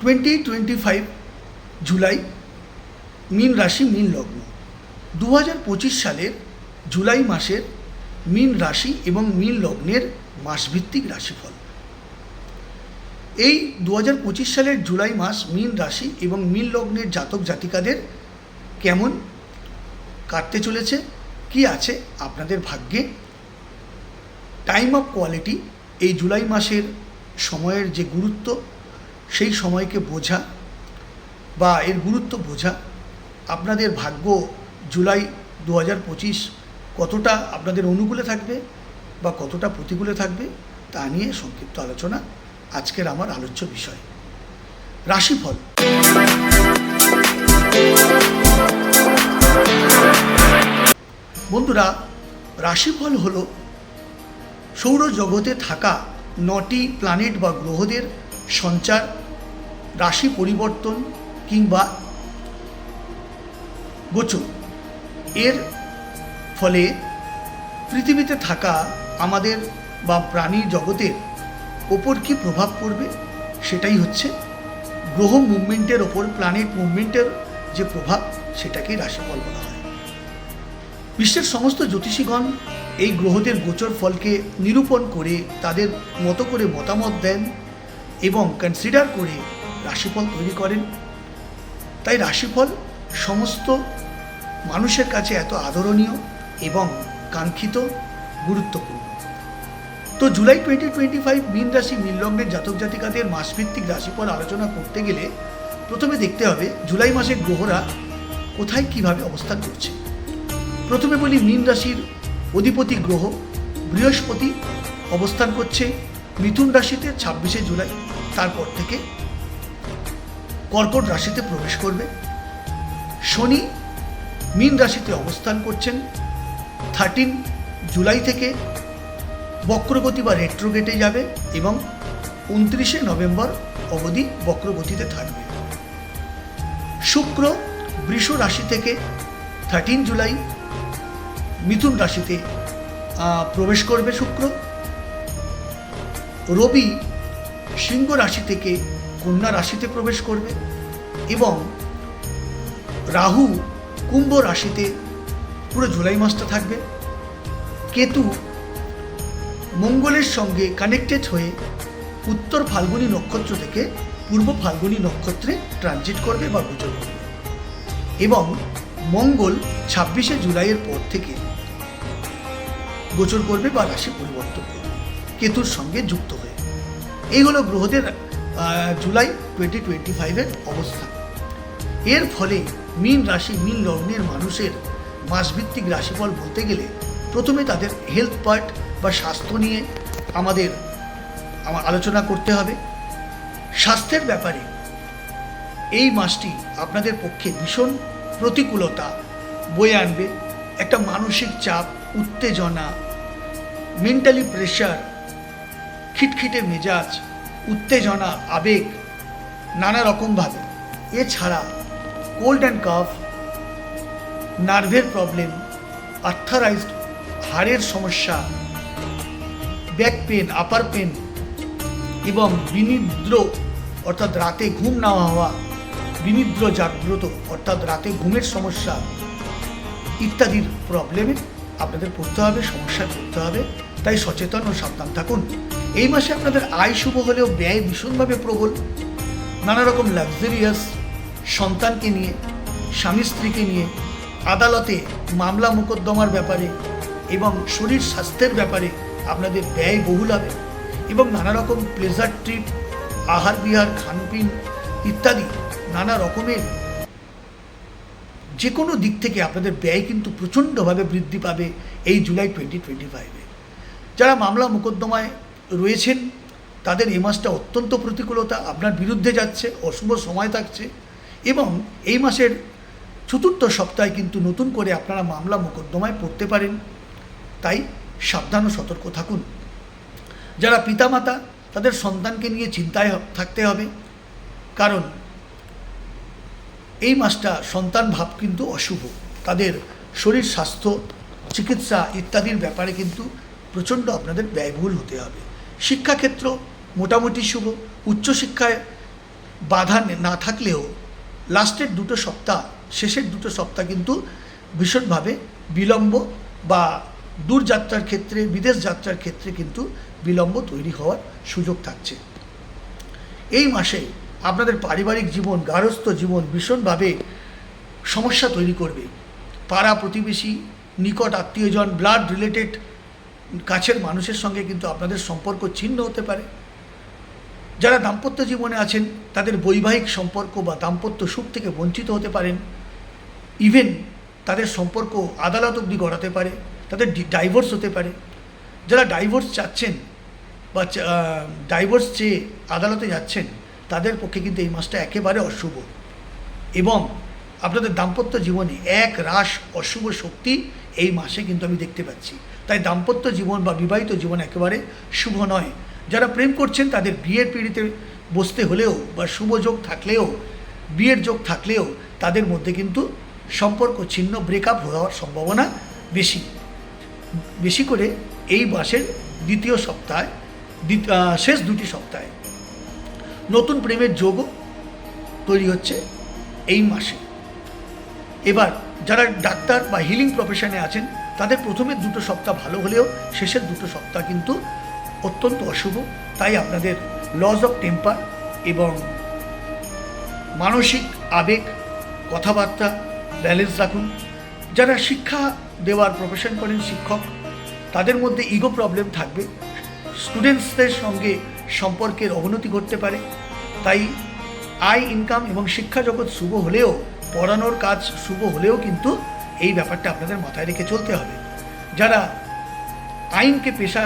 Twenty twenty five July, মীন রাশি, মীন লগ্ন। দু হাজার পঁচিশ সালের জুলাই মাসের মীন রাশি এবং মীন লগ্নের মাসভিত্তিক রাশিফল। এই দু হাজার পঁচিশ সালের জুলাই মাস মীন রাশি এবং মীন লগ্নের জাতক জাতিকাদের কেমন, কাটতে চলেছে, কি আছে আপনাদের ভাগ্যে? টাইম অফ কোয়ালিটি এই জুলাই মাসের সময়ের যে গুরুত্ব সেই সময়কে বোঝা বা এর গুরুত্ব বোঝা আপনাদের ভাগ্য জুলাই দু হাজার পঁচিশ কতটা আপনাদের অনুকূলে থাকবে বা কতটা প্রতিকূলে থাকবে তা নিয়ে সংক্ষিপ্ত আলোচনা আজকের আমার আলোচ্য বিষয়। রাশিফল। বন্ধুরা, রাশিফল হলো সৌরজগতে থাকা নটি প্ল্যানেট বা গ্রহদের সঞ্চার রাশি পরিবর্তন কিংবা গোচর। এর ফলে পৃথিবীতে থাকা আমাদের বা প্রাণী জগতের ওপর কি প্রভাব পড়বে? সেটাই হচ্ছে গ্রহ মুভমেন্টের ওপর, প্ল্যানেট মুভমেন্টের যে প্রভাব, সেটাকেই রাশিফল বলা হয়। বিশ্বের সমস্ত জ্যোতিষীগণ এই গ্রহদের গোচর ফলকে নিরূপণ করে তাদের মতো করে মতামত দেন এবং কনসিডার করে রাশিফল তৈরি করেন। তাই রাশিফল সমস্ত মানুষের কাছে এত আদরণীয় এবং কাঙ্ক্ষিত গুরুত্বপূর্ণ। তো জুলাই টোয়েন্টি টোয়েন্টি ফাইভ মিন রাশি, মিন জাতক জাতিকাদের মাসভিত্তিক রাশিফল আলোচনা করতে গেলে প্রথমে দেখতে হবে জুলাই মাসে গ্রহরা কোথায় কীভাবে অবস্থান করছে। প্রথমে বলি মীন রাশির অধিপতি গ্রহ, বৃহস্পতি অবস্থান করছে মিথুন রাশিতে ছাব্বিশে জুলাই, তারপর থেকে কর্কট রাশিতে প্রবেশ করবে। শনি মীন রাশিতে অবস্থান করছেন। থার্টিন জুলাই থেকে বক্রগতি বা রেট্রোগেটে যাবে এবং উনত্রিশে নভেম্বর অবধি বক্রগতিতে থাকবে। শুক্র বৃষ রাশি থেকে থার্টিন জুলাই মিথুন রাশিতে প্রবেশ করবে শুক্র। রবি সিংহ রাশি থেকে কন্যা রাশিতে প্রবেশ করবে এবং রাহু কুম্ভ রাশিতে পুরো জুলাই মাসটা থাকবে। কেতু মঙ্গলের সঙ্গে কানেক্টেড হয়ে উত্তর ফাল্গুনী নক্ষত্র থেকে পূর্ব ফাল্গুনী নক্ষত্রে ট্রানজিট করবে বা গোচর করবে। এবং মঙ্গল ছাব্বিশে জুলাইয়ের পর থেকে গোচর করবে বা রাশি পরিবর্তন করবে। কেতুর সঙ্গে যুক্ত হয়ে। এই হলো গ্রহদের জুলাই টোয়েন্টি টোয়েন্টি ফাইভের অবস্থা। এর ফলে মীন রাশি, মীন লগ্নের মানুষের মাসভিত্তিক রাশিফল বলতে গেলে প্রথমে তাদের হেলথ পার্ট বা স্বাস্থ্য নিয়ে আমাদের, আমার আলোচনা করতে হবে। স্বাস্থ্যের ব্যাপারে এই মাসটি আপনাদের পক্ষে ভীষণ প্রতিকূলতা বয়ে আনবে। একটা মানসিক চাপ, উত্তেজনা মেন্টালি প্রেশার খিটখিটে মেজাজ উত্তেজনা, আবেগ, নানা রকমভাবে এছাড়া কোল্ড অ্যান্ড কাফ নার্ভের প্রবলেম আর্থারাইজড হাড়ের সমস্যা ব্যাক পেন আপার পেন এবং বিনিদ্র, অর্থাৎ রাতে ঘুম না হওয়া, বিনিদ্র জাগ্রত, অর্থাৎ রাতে ঘুমের সমস্যা ইত্যাদির প্রবলেমে আপনাদের পড়তে হবে, সমস্যায় পড়তে হবে। তাই সচেতন ও সাবধান থাকুন। এই মাসে আপনাদের আয় শুভ হলেও ব্যয় ভীষণভাবে প্রবল। নানা রকম লাক্সারিয়াস সন্তানকে নিয়ে, স্বামী স্ত্রীকে নিয়ে, আদালতে মামলা মোকদ্দমার ব্যাপারে এবং শরীর স্বাস্থ্যের ব্যাপারে আপনাদের ব্যয় বহুল হবে এবং নানা রকম প্লেজার ট্রিপ আহার বিহার, খানপিন ইত্যাদি নানা রকমের যে কোনো দিক থেকে আপনাদের ব্যয় কিন্তু প্রচণ্ডভাবে বৃদ্ধি পাবে এই জুলাই টোয়েন্টি টোয়েন্টি ফাইভে যারা মামলা মোকদ্দমায় রয়েছেন, তাদের এই মাসটা অত্যন্ত প্রতিকূলতা আপনার বিরুদ্ধে যাচ্ছে, অশুভ সময় থাকছে এবং এই মাসের চতুর্থ সপ্তাহে কিন্তু নতুন করে আপনারা মামলা মোকদ্দমায় পড়তে পারেন। তাই সাবধান ও সতর্ক থাকুন। যারা পিতামাতা, তাদের সন্তানকে নিয়ে চিন্তায় থাকতে হবে। কারণ এই মাসটা সন্তান ভাব কিন্তু অশুভ। তাদের শরীর স্বাস্থ্য, চিকিৎসা ইত্যাদির ব্যাপারে কিন্তু প্রচণ্ড আপনাদের ব্যয়বহুল হতে হবে। শিক্ষাক্ষেত্র মোটামুটি শুভ। উচ্চশিক্ষায় বাধা না থাকলেও লাস্টের দুটো সপ্তাহ, শেষের দুটো সপ্তাহ কিন্তু ভীষণভাবে বিলম্ব বা দূরযাত্রার ক্ষেত্রে, বিদেশ যাত্রার ক্ষেত্রে কিন্তু বিলম্ব তৈরি হওয়ার সুযোগ থাকছে। এই মাসে আপনাদের পারিবারিক জীবন, গার্হস্থ্য জীবন ভীষণভাবে সমস্যা তৈরি করবে। পাড়া প্রতিবেশী, নিকট আত্মীয়জন ব্লাড রিলেটেড কাছের মানুষের সঙ্গে কিন্তু আপনাদের সম্পর্ক ছিন্ন হতে পারে। যারা দাম্পত্য জীবনে আছেন, তাদের বৈবাহিক সম্পর্ক বা দাম্পত্য সুখ থেকে বঞ্চিত হতে পারেন। ইভেন তাদের সম্পর্ক আদালত অবধি গড়াতে পারে, তাদের ডাইভোর্স হতে পারে। যারা ডাইভোর্স চাচ্ছেন বা ডাইভোর্স চেয়ে আদালতে যাচ্ছেন, তাদের পক্ষে কিন্তু এই মাসটা একেবারে অশুভ। এবং আপনাদের দাম্পত্য জীবনে এক রাস অশুভ শক্তি এই মাসে কিন্তু আমি দেখতে পাচ্ছি। তাই দাম্পত্য জীবন বা বিবাহিত জীবন একেবারে শুভ নয়। যারা প্রেম করছেন, তাদের বিয়ের পিড়িতে বসতে হলেও বা শুভ যোগ থাকলেও, বিয়ের যোগ থাকলেও তাদের মধ্যে কিন্তু সম্পর্ক ছিন্ন ব্রেকআপ হওয়ার সম্ভাবনা বেশি। বেশি করে এই মাসের দ্বিতীয় সপ্তাহে শেষ দুটি সপ্তাহে নতুন প্রেমের যোগও তৈরি হচ্ছে এই মাসে। এবার যারা ডাক্তার বা হিলিং প্রফেশনে আছেন, তাদের প্রথমের দুটো সপ্তাহ ভালো হলেও শেষের দুটো সপ্তাহ কিন্তু অত্যন্ত অশুভ। তাই আপনাদের লস অফ টেম্পার এবং মানসিক আবেগ, কথাবার্তা ব্যালেন্স রাখুন। যারা শিক্ষা দেওয়ার প্রফেশন করেন, শিক্ষক, তাদের মধ্যে ইগো প্রবলেম থাকবে। স্টুডেন্টসদের সঙ্গে সম্পর্কের অবনতি ঘটতে পারে। তাই আয় ইনকাম এবং শিক্ষা জগৎ শুভ হলেও পড়ানোর কাজ শুভ হলেও কিন্তু এই ব্যাপারটা আপনাদের মাথায় রেখে চলতে হবে। যারা আইনকে পেশা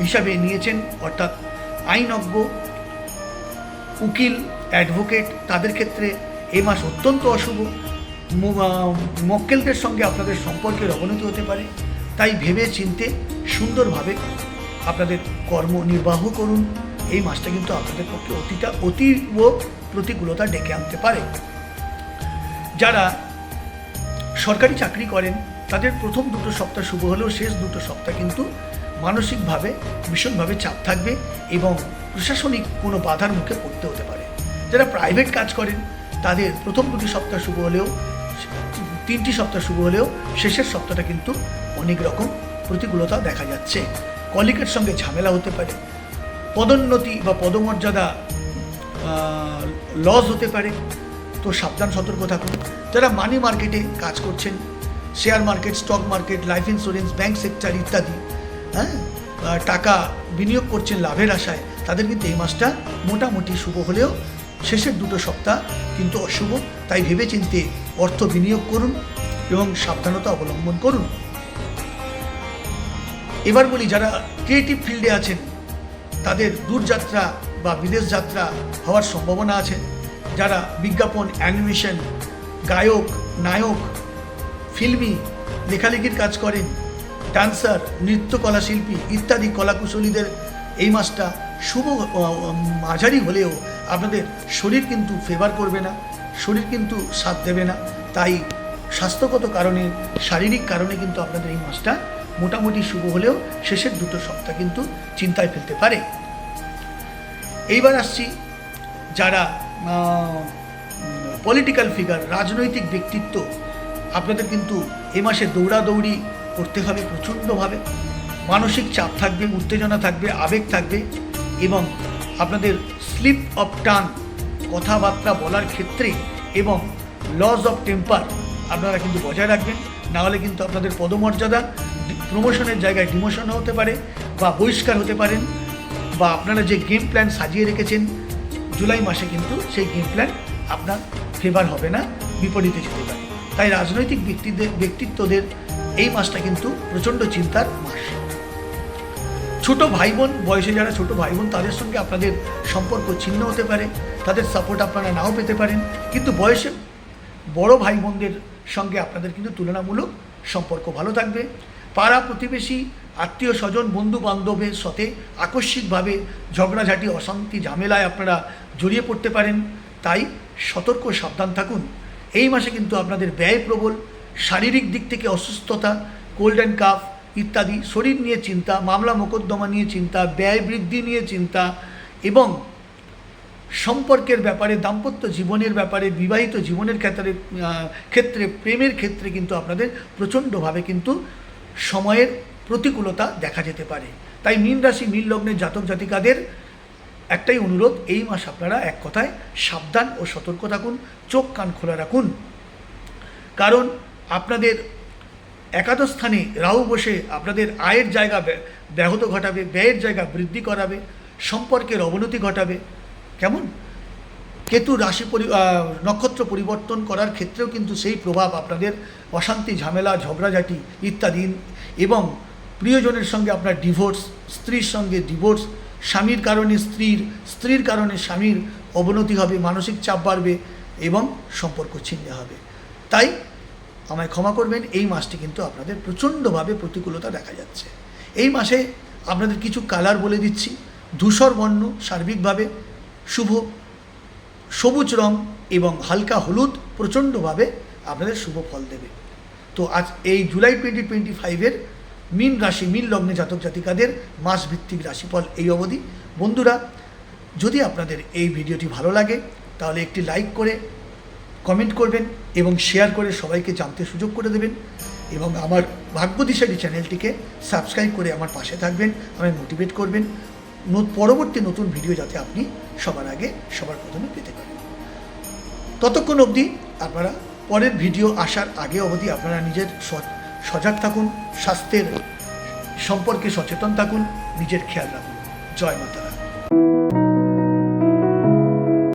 হিসাবে নিয়েছেন, অর্থাৎ আইনজ্ঞ, উকিল, অ্যাডভোকেট, তাদের ক্ষেত্রে এ মাস অত্যন্ত অশুভ। মক্কেলদের সঙ্গে আপনাদের সম্পর্কের অবনতি হতে পারে। তাই ভেবে চিনতে সুন্দরভাবে আপনাদের কর্ম নির্বাহ করুন। এই মাসটা কিন্তু আপনাদের পক্ষে অতিটা অতীব প্রতিকূলতা ডেকে আনতে পারে। যারা সরকারি চাকরি করেন, তাদের প্রথম দুটো সপ্তাহ শুভ হলেও শেষ দুটো সপ্তাহ কিন্তু মানসিকভাবে, ভীষণভাবে চাপ থাকবে এবং প্রশাসনিক কোনো বাধার মুখে পড়তে হতে পারে। যারা প্রাইভেট কাজ করেন, তাদের প্রথম দুটি সপ্তাহ শুভ হলেও, তিনটি সপ্তাহ শুভ হলেও শেষের সপ্তাহটা কিন্তু অনেক রকম প্রতিকূলতা দেখা যাচ্ছে। কলিকের সঙ্গে ঝামেলা হতে পারে। পদোন্নতি বা পদমর্যাদা লস হতে পারে। তো সাবধান, সতর্ক থাকুন। যারা মানি মার্কেটে কাজ করছেন share market stock market life insurance bank sector ইত্যাদি হ্যাঁ টাকা বিনিয়োগ করছেন লাভের আশায়, তাদের কিন্তু এই মাসটা মোটামুটি শুভ হলেও শেষের দুটো সপ্তাহ কিন্তু অশুভ। তাই ভেবেচিন্তে অর্থ বিনিয়োগ করুন এবং সাবধানতা অবলম্বন করুন। এবার বলি, যারা ক্রিয়েটিভ ফিল্ডে আছেন, তাদের দূরযাত্রা বা বিদেশ যাত্রা হওয়ার সম্ভাবনা আছে। যারা বিজ্ঞাপন, অ্যানিমেশন, গায়ক, নায়ক, ফিল্মি, লেখালেখির কাজ করেন, ডান্সার নৃত্যকলা শিল্পী ইত্যাদি কলাকুশলীদের এই মাসটা শুভ মাঝারি হলেও আপনাদের শরীর কিন্তু ফেভার করবে না, শরীর কিন্তু সাথ দেবে না। তাই স্বাস্থ্যগত কারণে, শারীরিক কারণে কিন্তু আপনাদের এই মাসটা মোটামুটি শুভ হলেও শেষের দুটো সপ্তাহ কিন্তু চিন্তায় ফেলতে পারে। এইবার আসছি যারা পলিটিক্যাল ফিগার রাজনৈতিক ব্যক্তিত্ব, আপনাদের কিন্তু এ মাসে দৌড়াদৌড়ি করতে হবে প্রচণ্ডভাবে। মানসিক চাপ থাকবে, উত্তেজনা থাকবে, আবেগ থাকবে এবং আপনাদের স্লিপ অফ টান কথাবার্তা বলার ক্ষেত্রে এবং লস অফ টেম্পার আপনারা কিন্তু বজায় রাখবেন। নাহলে কিন্তু আপনাদের পদমর্যাদা প্রমোশনের জায়গায় ডিমোশন হতে পারে বা বহিষ্কার হতে পারেন বা আপনারা যে গেম প্ল্যান সাজিয়ে রেখেছেন জুলাই মাসে কিন্তু সেই গেম প্ল্যান আপনার ফেভার হবে না, বিপরীতে যেতে পারে। তাই রাজনৈতিক ব্যক্তিদের, ব্যক্তিত্বদের এই মাসটা কিন্তু প্রচণ্ড চিন্তার মাস। ছোট ভাই বোন বয়সে যারা ছোট ভাই বোন তাদের সঙ্গে আপনাদের সম্পর্ক ছিন্ন হতে পারে, তাদের সাপোর্ট আপনারা নাও পেতে পারেন। কিন্তু বয়সে বড় ভাই বোনদের সঙ্গে আপনাদের কিন্তু তুলনামূলক সম্পর্ক ভালো থাকবে। পাড়া প্রতিবেশী, আত্মীয় স্বজন বন্ধু বান্ধবের সাথে আকস্মিকভাবে ঝগড়াঝাটি, অশান্তি, ঝামেলায় আপনারা জড়িয়ে পড়তে পারেন, তাই সতর্ক সাবধান থাকুন। এই মাসে কিন্তু আপনাদের ব্যয় প্রবল, শারীরিক দিক থেকে অসুস্থতা কোল্ড অ্যান্ড কাফ ইত্যাদি, শরীর নিয়ে চিন্তা, মামলা মোকদ্দমা নিয়ে চিন্তা, ব্যয় বৃদ্ধি নিয়ে চিন্তা এবং সম্পর্কের ব্যাপারে, দাম্পত্য জীবনের ব্যাপারে, বিবাহিত জীবনের ক্ষেত্রে ক্ষেত্রে, প্রেমের ক্ষেত্রে কিন্তু আপনাদের প্রচণ্ডভাবে কিন্তু সময়ের প্রতিকূলতা দেখা যেতে পারে। তাই মীন রাশি, মীন লগ্নের জাতক জাতিকাদের একটাই অনুরোধ, এই মাস আপনারা এক কথায় সাবধান ও সতর্ক থাকুন, চোখ কান খোলা রাখুন। কারণ আপনাদের একাদশ স্থানে রাহু বসে আপনাদের আয়ের জায়গা ব্যাহত ঘটাবে, ব্যয়ের জায়গা বৃদ্ধি করাবে, সম্পর্কের অবনতি ঘটাবে। কেমন? কেতু রাশি পরি নক্ষত্র পরিবর্তন করার ক্ষেত্রেও কিন্তু সেই প্রভাব আপনাদের অশান্তি, ঝামেলা, ঝগড়াঝাটি ইত্যাদি এবং প্রিয়জনের সঙ্গে আপনার ডিভোর্স স্ত্রীর সঙ্গে ডিভোর্স স্বামীর কারণে স্ত্রীর স্ত্রীর কারণে স্বামীর অবনতি হবে, মানসিক চাপ বাড়বে এবং সম্পর্ক ছিন্ন হবে। তাই আমায় ক্ষমা করবেন, এই মাসটি কিন্তু আপনাদের প্রচণ্ডভাবে প্রতিকূলতা দেখা যাচ্ছে। এই মাসে আপনাদের কিছু কালার বলে দিচ্ছি। ধূসর বর্ণ, সার্বিকভাবে শুভ, সবুজ রং এবং হালকা হলুদ প্রচণ্ডভাবে আপনাদের শুভ ফল দেবে। তো আজ এই জুলাই টোয়েন্টি টোয়েন্টি ফাইভের মিন রাশি, মিন লগ্নে জাতক জাতিকাদের মাস ভিত্তিক রাশিফল এই অবধি। বন্ধুরা, যদি আপনাদের এই ভিডিওটি ভালো লাগে, তাহলে একটি লাইক করে কমেন্ট করবেন এবং শেয়ার করে সবাইকে জানতে সুযোগ করে দেবেন এবং আমার ভাগ্যদিশালী চ্যানেলটিকে সাবস্ক্রাইব করে আমার পাশে থাকবেন, আমায় মোটিভেট করবেন। পরবর্তী নতুন ভিডিও যাতে আপনি সবার আগে, সবার প্রথমে পেতে পারেন। ততক্ষণ অবধি আপনারা পরের ভিডিও আসার আগে অবধি আপনারা নিজের সজাগ থাকুন স্বাস্থ্যের সম্পর্কে সচেতন থাকুন নিজের খেয়াল রাখুন। জয় মাতারা।